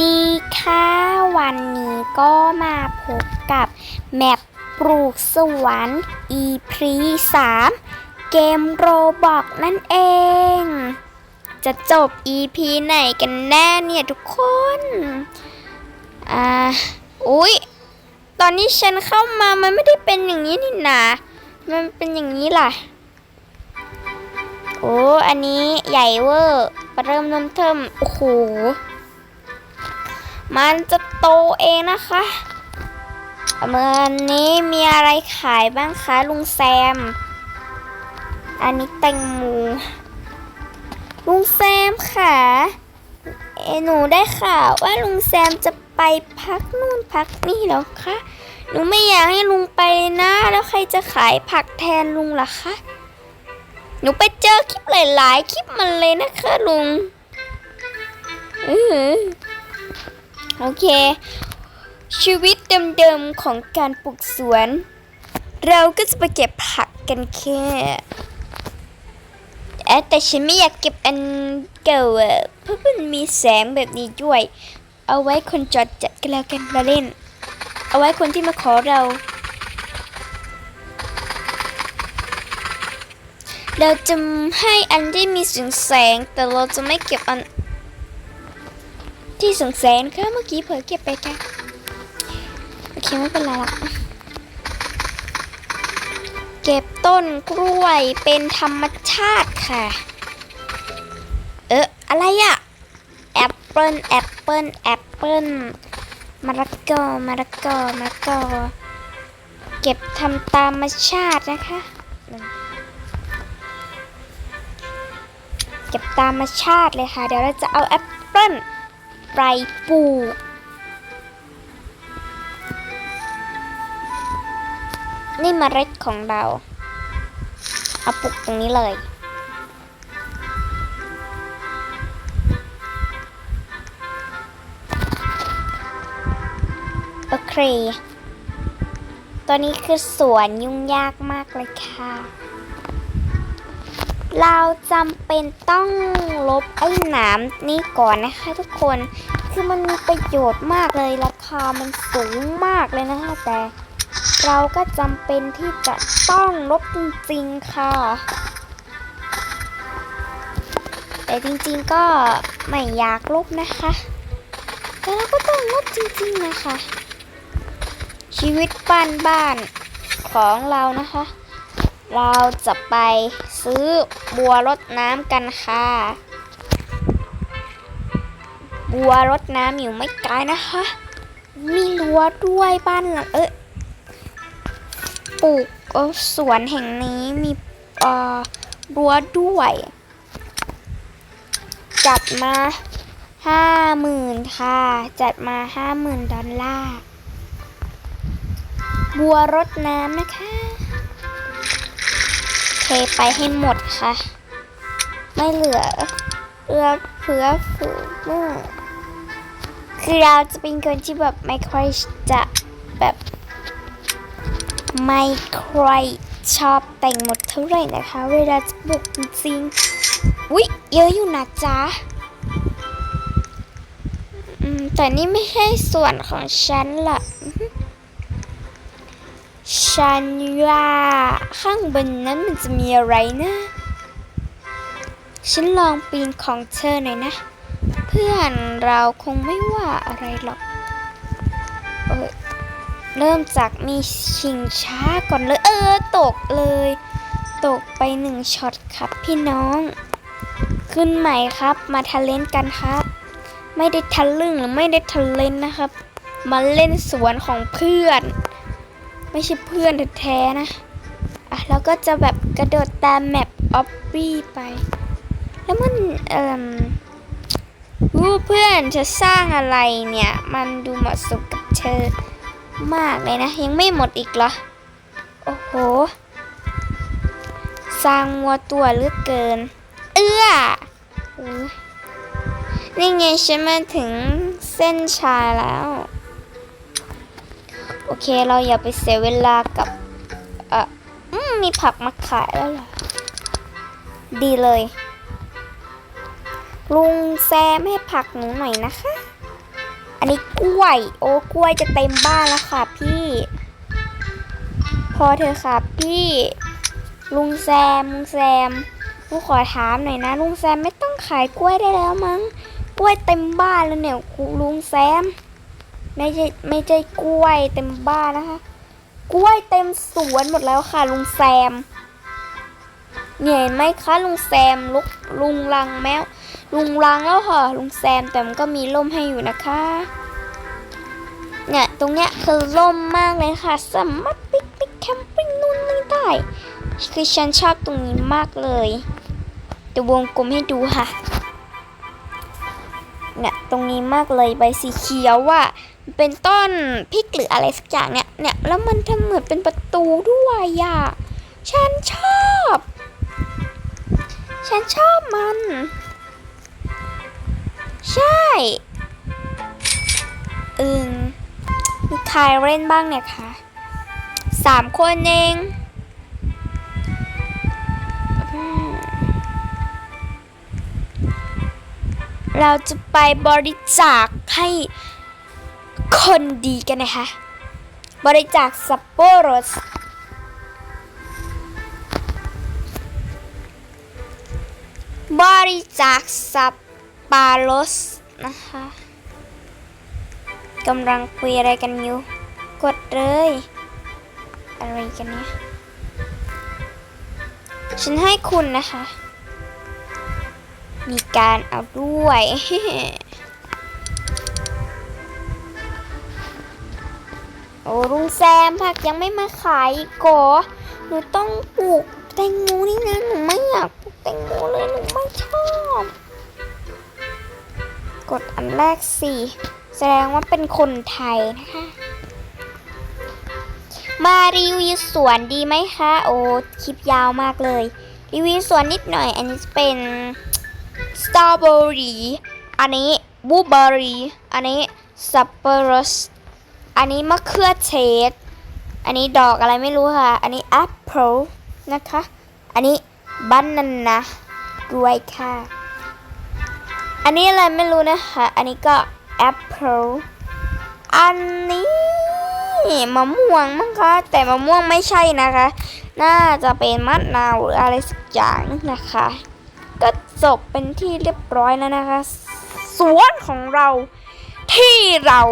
ดีค่ะวันนี้ก็มาพบกับแมปปลูกสวน EP 3เกมโรบอกนั่นเอง จะจบ EP ไหนกันแน่เนี่ยทุกคน อ่า อุ๊ย ตอนนี้ฉันเข้ามามันไม่ได้เป็นอย่างนี้นี่นา มันเป็นอย่างนี้ล่ะ โอ้ อันนี้ใหญ่เวอร์เริ่มเริ่มเทิมโอ้โห มันจะโตเองนะคะเมื่อนี้มีอะไรขายบ้างคะลุงแซม อันนี้แตงโมลุงแซมค่ะเอหนูได้ข่าวว่าลุงแซมจะไปพักนู่นพักนี่แล้วคะหนูไม่อยากให้ลุงไปเลยนะ แล้วใครจะขายผักแทนลุงล่ะคะ หนูไปเจอคลิปหลาย ๆ คลิปมันเลยนะคะลุง อือ โอเค ชีวิตเดิมๆของการปลูกสวน เราก็จะไปเก็บผักกันแค่เอ๊ะแต่ฉันไม่อยากเก็บอันเก่าเพราะมันมีแสงแบบนี้ด้วย เอาไว้คนจอดจัดกันแล้วกันมาเล่น เอาไว้คนที่มาขอเรา เราจะให้อันที่มีสีแสง แต่เราจะไม่เก็บอัน ที่สีแสงค่ะเมื่อกี้เผลอเก็บไปค่ะโอเคไม่เป็นไรหรอกเก็บต้นกล้วยเป็นธรรมชาติค่ะ เอออะไรอะแอปเปิลแอปเปิลแอปเปิลมะละกอมะละกอมะละกอเก็บทำตามธรรมชาตินะคะเก็บตามธรรมชาติเลยค่ะ เดี๋ยวเราจะเอาแอปเปิ้ล ไปปลูก นี่มเมล็ดของเรา เอาปลูกตรงนี้เลย โอเคตัวนี้คือสวนยุ่งยากมากเลยค่ะ เราจำเป็นต้องลบไอ้หนามนี่ก่อนนะคะทุกคน คือมันมีประโยชน์มากเลยราคามันสูงมากเลยนะคะแต่เราก็จำเป็นที่จะต้องลบจริงๆค่ะ แต่จริงๆก็ไม่อยากลบนะคะ แต่เราก็ต้องลบจริงๆนะคะ ชีวิตบ้านๆของเรานะคะ เราจะไป ซื้อบัวรดน้ำกันค่ะ บัวรดน้ำอยู่ไม่ไกลนะคะ มีรั้วด้วยบ้านหลังเอ๊ะปลูกสวนแห่งนี้มีเอ่อรั้วด้วย จัดมาห้าหมื่นค่ะ จัดมาห้าหมื่นดอลลาร์ บัวรดน้ำนะคะ ไปให้หมดค่ะ ไม่เหลือเหลือเผื่อฝืนคือเราจะเป็นคนที่แบบไม่ค่อยจะแบบไม่ค่อยชอบแต่งหมดเท่าไหร่นะคะ เวลาจะบุกจริงอุ๊ยเยอะอยู่นะจ๊ะแต่นี่ไม่ใช่ส่วนของฉันละอือหือ ฉันว่าข้างบนนั้นมันจะมีอะไรนะ ฉันลองปีนของเธอหน่อยนะ เพื่อนเราคงไม่ว่าอะไรหรอกเออเริ่มจากมีชิงช้าก่อนเลย เออ ตกเลย ตกไปหนึ่งช็อตครับพี่น้อง ขึ้นใหม่ครับ มาทะเลนกันครับ ไม่ได้ทะลึ่งหรือไม่ได้ทะเลนนะครับ มาเล่นสวนของเพื่อน ไม่ใช่เพื่อนแท้ๆนะ อะแล้วก็จะแบบกระโดดตามแมปออฟฟี่ไป แล้วมันเอ่มวู้เพื่อนจะสร้างอะไรเนี่ย มันดูเหมาะสมกับเธอมากเลยนะ ยังไม่หมดอีกเหรอ โอ้โห สร้างมัวตัวเลือเกิน เอื้อนี่ไงฉันมาถึงเส้นชัยแล้ว โอเคเราอย่าไปเสียเวลากับเอ่อมีผักมาขายแล้วเหรอดีเลย ลุงแซมให้ผักหนูหน่อยนะคะ อันนี้กล้วย โอ้กล้วยจะเต็มบ้านแล้วค่ะพี่ พอเถอค่ะพี่ ลุงแซมลุงแซมลูกขอถามหน่อยนะ ลุงแซมไม่ต้องขายกล้วยได้แล้วมั้ง กล้วยเต็มบ้านแล้วเนี่ยคุณลุงแซม ไม่ใช่ไม่ใช่กล้วยเต็มบ้านนะคะ กล้วยเต็มสวนหมดแล้วค่ะลุงแซม เนี่ยเห็นไหมคะลุงแซมลุกลุงลังแมวลุงลังแล้วค่ะลุงแซมแต่มันก็มีร่มให้อยู่นะคะ เนี่ยตรงเนี้ยคือร่มมากเลยค่ะสามารถปิกนิกแคมปิ้งนู่นนี่ได้ คือฉันชอบตรงนี้มากเลยเดี๋ยววงกลมให้ดูค่ะเนี่ยตรงนี้มากเลยใบสีเขียวว่า เป็นต้นพริกหรืออะไรสักอย่างเนี่ยเนี่ยแล้วมันทำเหมือนเป็นประตูด้วยอะฉันชอบ ฉันชอบมัน ใช่อึงมีใครเล่นบ้างเนี่ยคะสามคนเองเราจะไปบริจาคให้ คนดีกันนะคะ บริจาคสับปรดบริจาคสับปะรดนะคะกำลังคุยอะไรกันอยู่ กดเลย อะไรกันเนี่ย ฉันให้คุณนะคะ มีการเอาด้วย อ้ลุงแซมผักยังไม่มาขายอีกโกอหนูต้องปลูกแตงโมนี่นะหนูไม่อยากปลูกแตงโมเลยหนูไม่ชอบ กดอันแรกสิแสดงว่าเป็นคนไทยนะคะ มารีวิวสวนดีไหมคะ โอ้คลิปยาวมากเลย รีวิวสวนนิดหน่อย อันนี้เป็นสตรอเบอรี่อันนี้บลูเบอรี่อันนี้สับปะรด อันนี้มะเขือเทศ อันนี้ดอกอะไรไม่รู้ค่ะ อันนี้แอปเปิลนะคะ อันนี้บานาน่าด้วยค่ะ อันนี้อะไรไม่รู้นะคะ อันนี้ก็แอปเปิลอันนี้มะม่วงมั้งคะ แต่มะม่วงไม่ใช่นะคะ น่าจะเป็นมะนาวหรืออะไรสักอย่างนะคะ ก็จบเป็นที่เรียบร้อยแล้วนะคะ สวนของเราที่เรา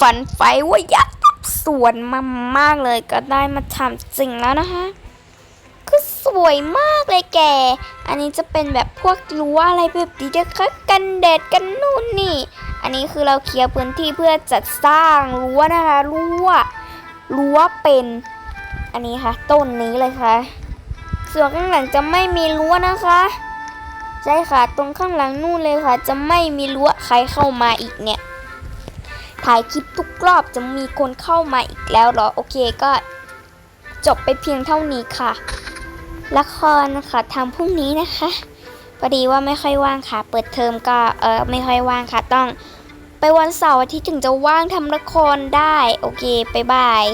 ฝันไฟว่าอยากทำสวนมามากเลยก็ได้มาทำจริงแล้วนะคะคือสวยมากเลยแก อันนี้จะเป็นแบบพวกรั้วอะไรแบบนี้นะคะกันแดดกันนู่นนี่ อันนี้คือเราเคลียร์พื้นที่เพื่อจัดสร้างรั้วนะคะรั้วรั้วเป็น อันนี้ค่ะ ต้นนี้เลยค่ะ ส่วนข้างหลังจะไม่มีรั้วนะคะใช่ค่ะ ตรงข้างหลังนู่นเลยค่ะ จะไม่มีรั้วใครเข้ามาอีกเนี่ย ถ่ายคลิปทุกรอบจะมีคนเข้ามาอีกแล้วเหรอ โอเคก็จบไปเพียงเท่านี้ค่ะ ละครนะคะทำพรุ่งนี้นะคะ พอดีว่าไม่ค่อยว่างค่ะ เปิดเทอมก็เออไม่ค่อยว่างค่ะ ต้องไปวันเสาร์อาทิตย์ถึงจะว่างทำละครได้ โอเค ไปบาย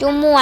จุมัว